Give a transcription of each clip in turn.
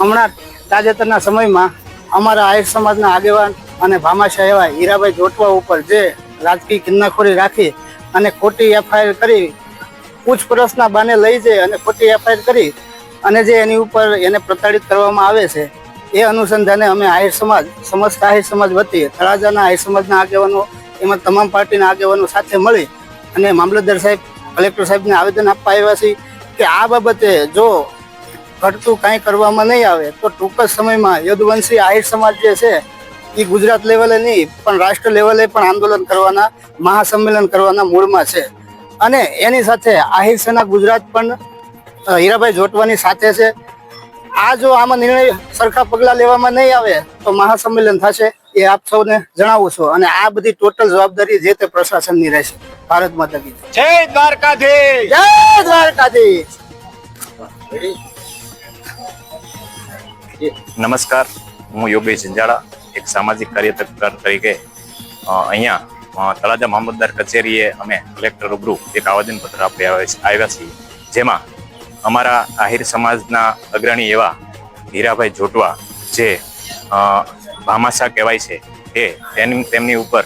હમણાં તાજેતરના સમયમાં અમારા આહિર સમાજના આગેવાન અને ભામાશાહ એવા હીરાભાઈ જોટવા ઉપર જે રાજકીય કિન્નાખોરી રાખી અને ખોટી એફઆઈઆર કરી, પૂછપરછના બાને લઈ જઈ અને ખોટી એફઆઈઆર કરી અને જે એની ઉપર એને પ્રતાડિત કરવામાં આવે છે, એ અનુસંધાને અમે આહિર સમાજ, સમસ્ત આહિર સમાજ વતી તળાજાના આહિર સમાજના આગેવાનો, એમાં તમામ પાર્ટીના આગેવાનો સાથે મળી અને મામલતદાર સાહેબ, કલેક્ટર સાહેબને આવેદન આપવા આવ્યા છીએ કે આ બાબતે જો ઘટતું કાંઈ કરવામાં નહીં આવે તો ટૂંક જ સમયમાં યદુવંશી આહિર સમાજ જે છે એ ગુજરાત લેવલે નહીં પણ રાષ્ટ્ર લેવલે પણ આંદોલન કરવાના મહાસંમેલન કરવાના મૂળમાં છે. અને એની સાથે આહિર સેના ગુજરાત પણ હીરાભાઈ જોટવાની સાથે છે. આ જો આમાં નિર્ણય સરખા પગલાં લેવામાં નહીં આવે તો મહાસંમેલન થશે એ આપ સૌને જણાવું છું. અને આ બધી ટોટલ જવાબદારી જે તે પ્રશાસનની રહેશે. ભારત માતા. જય દ્વારકાધીશ! જય દ્વારકાધીશ! નમસ્કાર, હું યોગેશ ઝંઝાળા, એક સામાજિક કાર્યકર તરીકે અહીંયા તળાજા મામલતદાર કચેરીએ અમે કલેક્ટર રૂબરૂ એક આવેદનપત્ર આપ્યા આવ્યા છીએ. જેમાં અમારા આહિર સમાજના અગ્રણી એવા હીરાભાઈ જોટવા જે ભામાશા કહેવાય છે તે તેની, તેમની ઉપર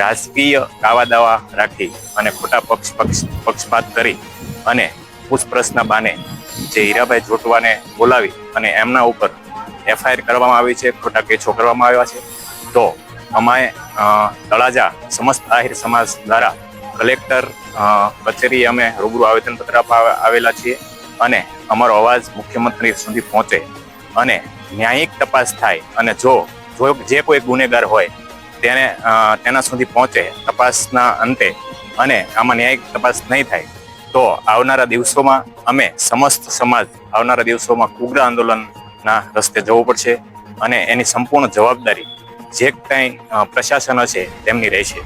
રાજકીય કાવા દાવા રાખી અને ખોટા પક્ષ પક્ષ, પક્ષપાત કરી અને પૂછપરછના બાને જે હીરાભાઈ જોટવાને બોલાવી અને એમના ઉપર એફઆઈઆર કરવામાં આવી છે, ખોટા કેસો કરવામાં આવ્યા છે. તો અમાએ તળાજા સમસ્ત આહિર સમાજ દ્વારા કલેક્ટર કચેરી અમે રૂબરૂ આવેદનપત્ર આવેલા છીએ અને અમારો અવાજ મુખ્યમંત્રી સુધી પહોંચે અને ન્યાયિક તપાસ થાય અને જો જો જે કોઈ ગુનેગાર હોય તેને તેના સુધી પહોંચે તપાસના અંતે અને આમાં ન્યાયિક તપાસ નહીં થાય તો આવનારા દિવસોમાં અમે સમસ્ત સમાજ આવનારા દિવસોમાં કુગરા આંદોલનના રસ્તે જવું પડશે અને એની સંપૂર્ણ જવાબદારી જે કાંઈ પ્રશાસન હશે તેમની રહેશે.